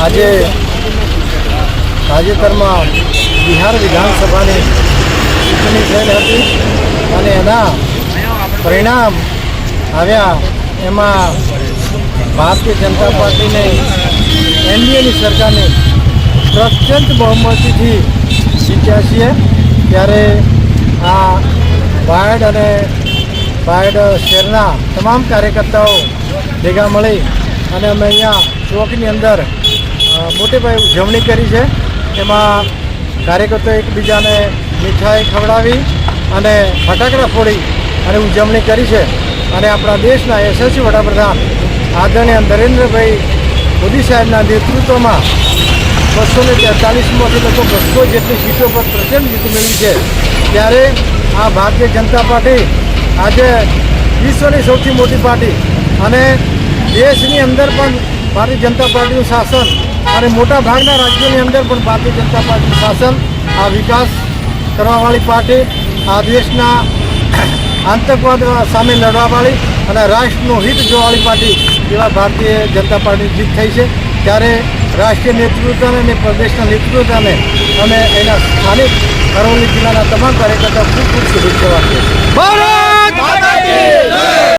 આજે તાજેતરમાં બિહાર વિધાનસભાની ચૂંટણી થયેલ હતી અને એના પરિણામ આવ્યા એમાં ભારતીય જનતા પાર્ટીને એનડીએની સરકારને પ્રચંડ બહુમતીથી જીત્યા છીએ. ત્યારે આ બાયડ અને બાયડ શહેરના તમામ કાર્યકર્તાઓ ભેગા મળી અને અમે અહીંયા ચોકની અંદર મોટે પાયે ઉજવણી કરી છે. એમાં કાર્યકર્તાઓ એકબીજાને મીઠાઈ ખવડાવી અને ફટાકડા ફોડી અને ઉજવણી કરી છે. અને આપણા દેશના યશસ્વી વડાપ્રધાન આદરણીય નરેન્દ્રભાઈ મોદી સાહેબના નેતૃત્વમાં બસો ને તેતાલીસમાંથી લગભગ બસો જેટલી સીટો પર પ્રચંડ જીત મેળવી છે. ત્યારે આ ભારતીય જનતા પાર્ટી આજે વિશ્વની સૌથી મોટી પાર્ટી અને દેશની અંદર પણ ભારતીય જનતા પાર્ટીનું શાસન અને મોટા ભાગના રાજ્યોની અંદર પણ ભારતીય જનતા પાર્ટીનું શાસન, આ વિકાસ કરવાવાળી પાર્ટી, આ દેશના આતંકવાદ સામે લડવાવાળી અને રાષ્ટ્રનું હિત જોવાવાળી પાર્ટી એવા ભારતીય જનતા પાર્ટીની જીત થઈ છે. ત્યારે રાષ્ટ્રીય નેતૃત્વને અને પ્રદેશના નેતૃત્વને અને એના સ્થાનિક અરવલ્લી જિલ્લાના તમામ કાર્યકર્તાઓ ખૂબ ખૂબ શુભેચ્છાઓ આપીએ છીએ.